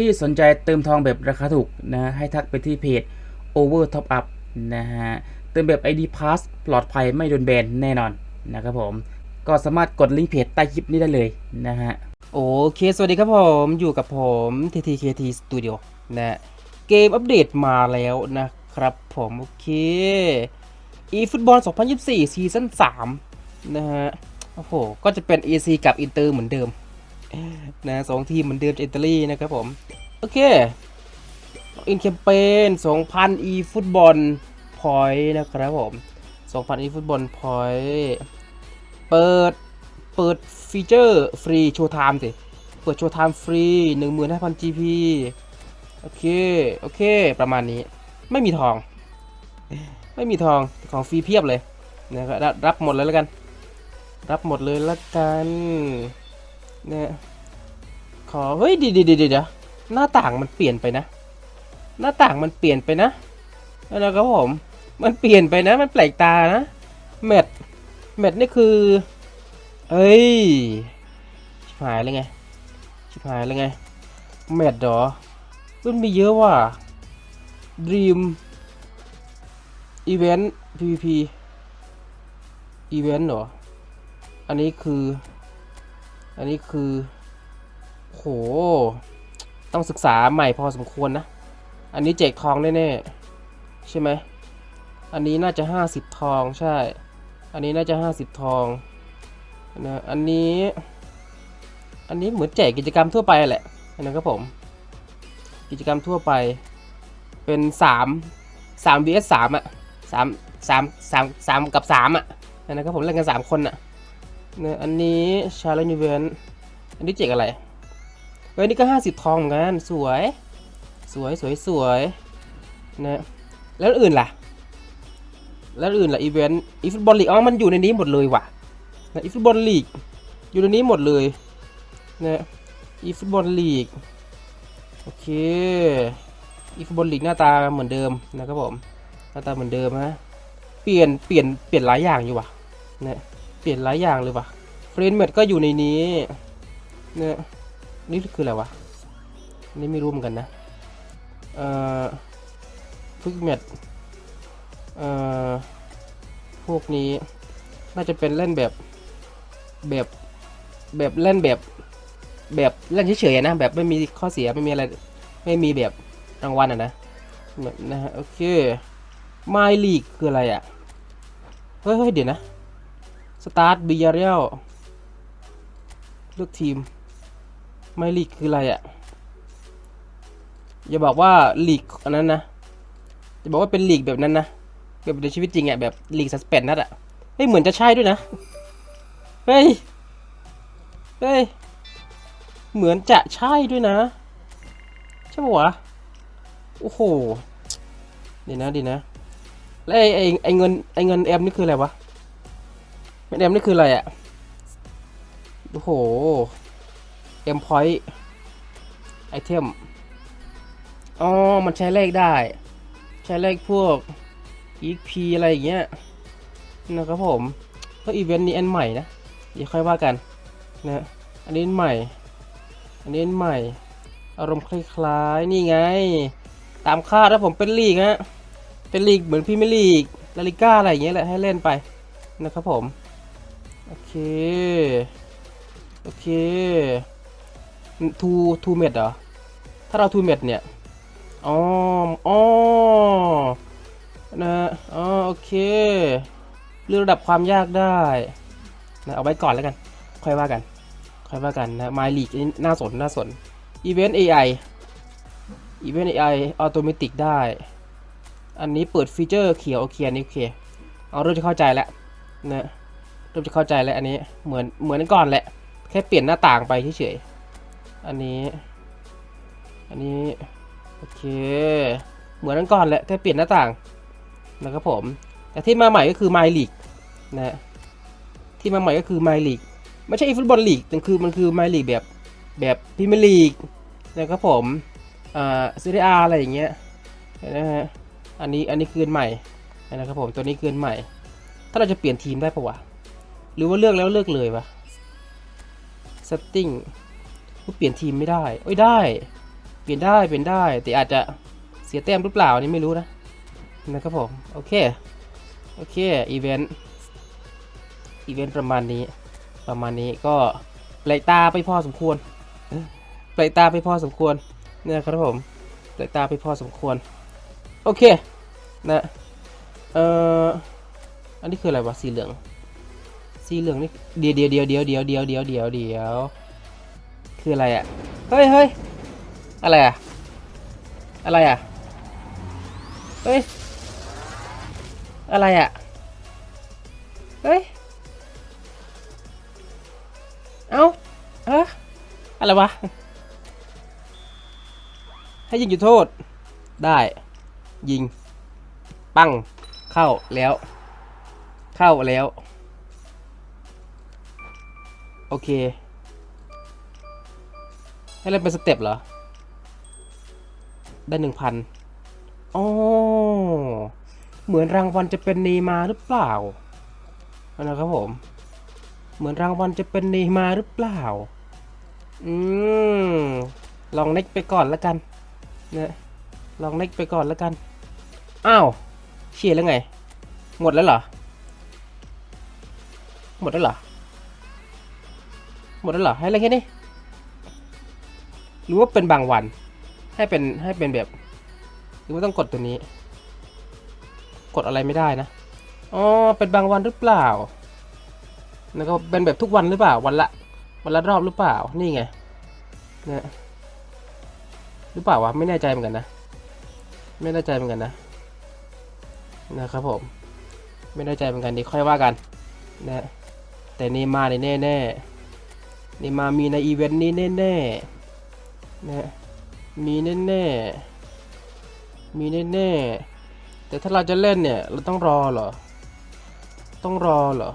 ที่สนใจเติมทองแบบราคาถูกนะให้ทักไปที่เพจ Over Top Up นะฮะเติมแบบ ID Pass ปลอดภัยไม่โดนแบนแน่นอนนะครับผมก็สามารถกดลิงก์เพจใต้คลิปนี้ได้เลยนะฮะโอเค สวัสดีครับผมอยู่กับผม TTKT Studio นะเกมอัปเดตมาแล้วนะครับผมโอเค e ฟุตบอล2024 ซีซั่น3นะฮะโอ้โหก็จะเป็น AC กับอินเตอร์เหมือนเดิม นะสองทีมเหมือนเดิมจากอิตาลีนะครับผม โอเคอินแคมเปญ2,000 e ฟุตบอลพอยต์นะครับผม 2,000 e ฟุตบอลพอยต์เปิด เปิดฟีเจอร์ฟรีโชว์ไทม์สิ เปิดโชว์ไทม์ฟรี 15,000 GP โอเค โอเค ประมาณนี้ ไม่มีทอง ไม่มีทอง ของฟรีเพียบเลยนะครับรับรับหมดเลยแล้วกัน รับหมดเลยแล้วกัน เนี่ยขอเฮ้ยเดีเดีเดีเดี๋ยวหน้าต่างมันเปลี่ยนไปนะ หน้าต่างมันเปลี่ยนไปนะแล้วครับผมมันเปลี่ยนไปนะมันแปลกตานะแมทแมทนี่คือเอ้ยชิบหายเลยไงชิบหายเลยไงแมทเหรอมันมีเยอะว่ะ Dream Event PVP Event เหรอ อันนี้คือ อันนี้คือโหต้องศึกษาใหม่พอสมควรนะ อันนี้แจกทองแน่ๆใช่ไหม อันนี้น่าจะ 50 ทองใช่ อันนี้น่าจะ 50 ทองนะอันนี้ อันนี้เหมือนแจกกิจกรรมทั่วไปแหละนะครับผม กิจกรรมทั่วไป เป็น 3 3 vs 3อะ3 3 3 3 กับ 3อะนะครับผมเล่นกัน 3 คนอะ นะอันนี้ challenge event อันนี้แจกอะไรเฮ้ยนี่ก็50ทองเหมือนกันสวย สวยสวยสวยนะแล้วอื่นล่ะ แล้วอื่นล่ะอีเวนต์อีฟุตบอลลีกอ๋อมันอยู่ในนี้หมดเลยว่ะนะอีฟุตบอลลีกอยู่ในนี้หมดเลยนะอีฟุตบอลลีกโอเคอีฟุตบอลลีกหน้าตาเหมือนเดิมนะครับผมหน้าตาเหมือนเดิมฮะเปลี่ยนเปลี่ยนเปลี่ยนหลายอย่างอยู่ว่ะนะ เปลี่ยนหลายอย่างเลยว่ะเฟรนเมดก็อยู่ในนี้เนะนี่คืออะไรวะนี่ไม่รู้เหมือนกันนะเอ่อฟิกเมดเอ่อพวกนี้น่าจะเป็นเล่นแบบแบบแบบเล่นแบบแบบเล่นเฉยๆนะแบบไม่มีข้อเสียไม่มีอะไรไม่มีแบบรางวัลอะนะนะฮะโอเคไมลีกคืออะไรอะ เฮ้ยเดี๋ยวนะ สตาร์ทบิยาเรียลเลือกทีม ไม่ลีกคืออะไรอะ อย่าบอกว่าลีกอันนั้นนะอย่าบอกว่าเป็นลีกแบบนั้นนะ แบบในชีวิตจริงอะแบบลีกสัสเปนนั่นอะเฮ้ยเหมือนจะใช่ด้วยนะ เฮ้ย เฮ้ย เหมือนจะใช่ด้วยนะ ใช่ปะวะ โอ้โห เดี๋ยวนะเดี๋ยวนะ แล้วไอ้ไอ้เงินไอ้เงินแอมนี่คืออะไรวะ แอมนี่คืออะไรอะโอ้โห เอ็มพอยต์ไอเทม อ๋อ มันใช้เลขได้ ใช้เลขพวก EXP อะไรอย่างเงี้ยนะครับผมก็อีเวนต์นี้อันใหม่นะ เดี๋ยวค่อยว่ากันนะอันนี้ใหม่ อันนี้ใหม่ อารมณ์คล้ายๆ นี่ไง ตามคาดแล้วผมเป็นลีกฮะเป็นลีกเหมือนพรีเมียร์ลีกลาลิก้าอะไรอย่างเงี้ยแหละให้เล่นไปนะครับผม โอเค โอเคทูทูเม็ดเหรอ ถ้าเราทูเม็ดเนี่ยอ๋ออ๋อนะอ๋อโอเคเลือกระดับความยากได้นะเอาไว้ก่อนแล้วกัน ค่อยว่ากัน ค่อยว่ากันนะมาลีกนี่น่าสนน่าสนอีเวนต์ AI อีเวนต์ AI ออโตเมติกได้ อันนี้เปิดฟีเจอร์เขียวโอเคอันนี้โอเค เอาเริ่มจะเข้าใจแล้วนะ เริ่มจะเข้าใจแล้วอันนี้เหมือนเหมือนก่อนแหละ แค่เปลี่ยนหน้าต่างไปเฉยๆอันนี้ อันนี้โอเค เหมือนนั้นก่อนแหละแค่เปลี่ยนหน้าต่างนะครับผม แต่ที่มาใหม่ก็คือ My League นะที่มาใหม่ก็คือ My League ไม่ใช่ฟุตบอลลีกแต่คือมันคือ My League แบบแบบพรีเมียร์ลีกนะครับผมอ่าซีเรียอะไรอย่างเงี้ยนะฮะอันนี้อันนี้คืนใหม่นะครับผมตัวนี้คืนใหม่ ถ้าเราจะเปลี่ยนทีมได้ปะวะ หรือว่าเลือกแล้วเลือกเลยวะ setting เปลี่ยนทีมไม่ได้เอ้ยได้ เปลี่ยนได้เปลี่ยนได้ แต่อาจจะเสียแต้มหรือเปล่านนี่ไม่รู้นะ นะครับผม โอเค โอเค อีเวนต์ อีเวนต์ประมาณนี้ ประมาณนี้ก็แปลกตาไปพอสมควร แปลกตาไปพอสมควรเนี่ยครับผม แปลกตาไปพอสมควร โอเค นะ เอ่อ อันนี้คืออะไรวะ สีเหลือง สีเหลืองนี่เดี๋ยวเดี๋ยวเดี๋ยวเดี๋ยวเดี๋ยวเดี๋ยวเดี๋ยวเดี๋ยวเดี๋ยวคืออะไรอะเฮ้ยเฮ้ยอะไรอะอะไรอะเฮ้ยอะไรอะเฮ้ยเอ้าเอะอะไรวะให้ยิงจุดโทษได้ยิง ปังเข้าแล้ว เข้าแล้ว โอเค ให้เล่นเป็นสเต็ปเหรอ ได้หนึ่งพันอ๋อเหมือนรางวัลจะเป็นเนมาหรือเปล่านะครับผม เหมือนรางวัลจะเป็นเนมาหรือเปล่า อืม ลองเน็กไปก่อนแล้วกันนะลองเน็กไปก่อนแล้วกัน อ้าวเชียร์แล้วไง หมดแล้วเหรอ หมดแล้วเหรอ หมดแล้วเหรอให้อะไรแค่นี้หรือว่าเป็นบางวัน ให้เป็นให้เป็นแบบ หรือว่าต้องกดตัวนี้ กดอะไรไม่ได้นะอ๋อเป็นบางวันหรือเปล่าแล้วก็เป็นแบบทุกวันหรือเปล่า วันละ วันละรอบหรือเปล่านี่ไงเนี่ยหรือเปล่าวะไม่แน่ใจเหมือนกันนะ ไม่แน่ใจเหมือนกันนะนะครับผม ไม่แน่ใจเหมือนกันดีค่อยว่ากันนะแต่นย์มาร์นี่แน่แน่ เนย์มามีในอีเวนต์นี้แน่แน่ๆนะมีแน่แน่ๆมีแน่แน่ๆแต่ถ้าเราจะเล่นเนี่ย เราต้องรอเหรอ ต้องรอเหรอ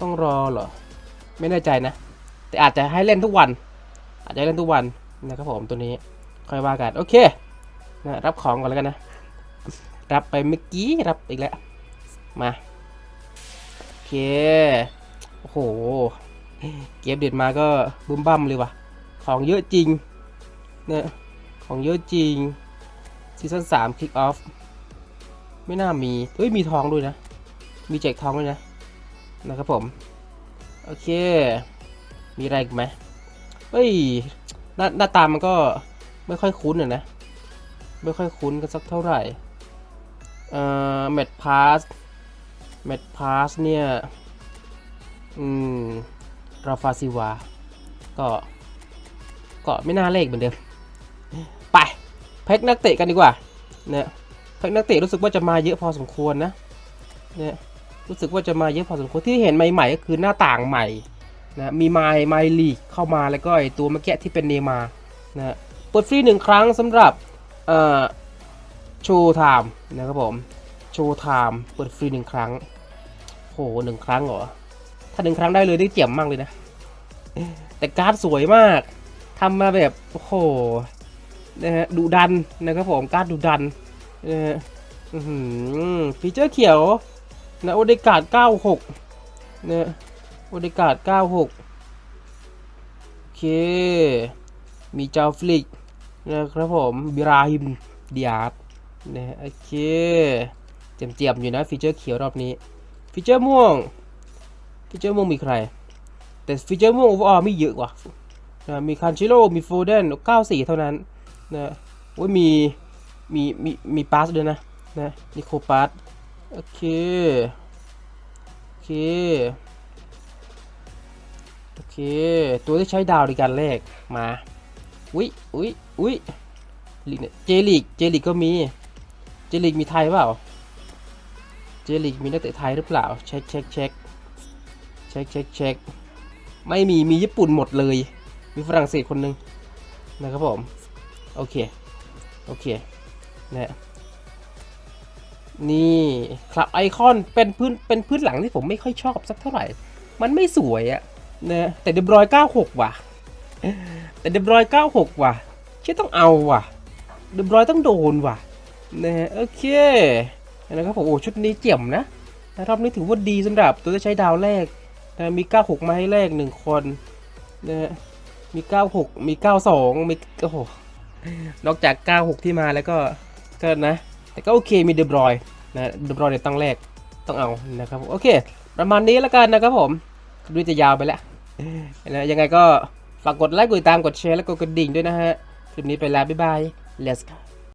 ต้องรอเหรอ ไม่แน่ใจนะ แต่อาจจะให้เล่นทุกวัน อาจจะเล่นทุกวันนะครับผมตัวนี้ค่อยว่ากันโอเคนะรับของก่อนแล้วกันนะ รับไปเมื่อกี้รับอีกแล้ว มา โอเค โอ้โห เก็บเด็ดมาก็บึ้มบั้มเลยวะของเยอะจริงเนี่ยของเยอะจริงซีซั่นสามคลิกออฟไม่น่ามี เฮ้ย มีทองด้วยนะ มีแจกทองด้วยนะ นะครับผม โอเค มีอะไรอีกไหมเฮ้ยหน้าหน้าตามันก็ไม่ค่อยคุ้นอะนะ ไม่ค่อยคุ้นกันสักเท่าไหร่ เอ่อ แมทพาส แมตพาสเนี่ย อืมราฟาซิวา ก็ก็ไม่น่าเลขเหมือนเดิม ไปแพ็กนักเตะกันดีกว่าเนี่ยแพ็กนักเตะรู้สึกว่าจะมาเยอะพอสมควรนะเนี่ยรู้สึกว่าจะมาเยอะพอสมควรที่เห็นใหม่ๆก็คือหน้าต่างใหม่นะมีไมล์ไมลีกเข้ามาแล้วก็ไอตัวเมื่อกี้ที่เป็นเนมานะเปิดฟรีหนึ่งครั้งสำหรับเอ่อโชว์ไทม์นะครับผมโชว์ไทม์เปิดฟรีหนึ่งครั้งโหหนึ่งครั้งเหรอ ถ้าหนึ่งครั้งได้เลยได้เจียมมากเลยนะ แต่การ์ดสวยมากทำมาแบบโอ้โหนะฮะดุดันนะครับผมการ์ดดุดันนะฮะอื้อหือฟีเจอร์เขียวนะโอเดกาด96นะโอเดกาด96 โอเค มีเจ้าฟลิกนะครับผมบิราฮิมเดียร์นะฮะโอเคเจียมๆอยู่นะฟีเจอร์เขียวรอบนี้ฟีเจอร์ม่วง ฟีเจอร์ม่วงมีใคร แต่ฟีเจอร์ม่วงโอเวอร์ออไม่เยอะกว่านะมีคันชิโร่มีโฟเดน94เท่านั้นนะโอ้ยมีมีมีมีปาสด้วยนะนะนิโคปาสโอเคโอเคโอเค ตัวที่ใช้ดาวในการแลกมาอุ้ยอุ้ยอุ้ยลีกเนี่ยเจลีกเจลีกก็มีเจลีกมีไทยเปล่าเจลีกมีนักเตะไทยหรือเปล่าเช็คเช็คเช็ค เช็คเช็คเช็คไม่มีมีญี่ปุ่นหมดเลย มีฝรั่งเศสคนหนึ่งนะครับผม โอเค โอเคนะนี่คลับไอคอนเป็นพื้นเป็นพื้นหลังที่ผมไม่ค่อยชอบสักเท่าไหร่ มันไม่สวยอะนะแต่เดบรอย96ว่ะ แต่เดบรอย96ว่ะเชื่อต้องเอาว่ะเดบรอยต้องโดนว่ะนะโอเคนะครับผมโอ้ชุดนี้เจียมนะรอบนี้ถือว่าดีสำหรับตัวที่ใช้ดาวแรก นะมี 96 มาให้แรก1คนนะฮะมี 96 มี 92 มีโอ้โหนอกจาก 96 ที่มาแล้วก็ก็นะ แต่ก็โอเคมีเดบรอยนะเดบรอยในตั้งแรกต้องเอานะครับโอเค ประมาณนี้แล้วกันนะครับผมดูจะยาวไปแล้วนะยังไงก็ฝากกดไลค์กดติดตามกดแชร์แล้วก็กดกระดิ่งด้วยนะฮะคลิปนี้ไปแล้วบ๊ายบาย let's go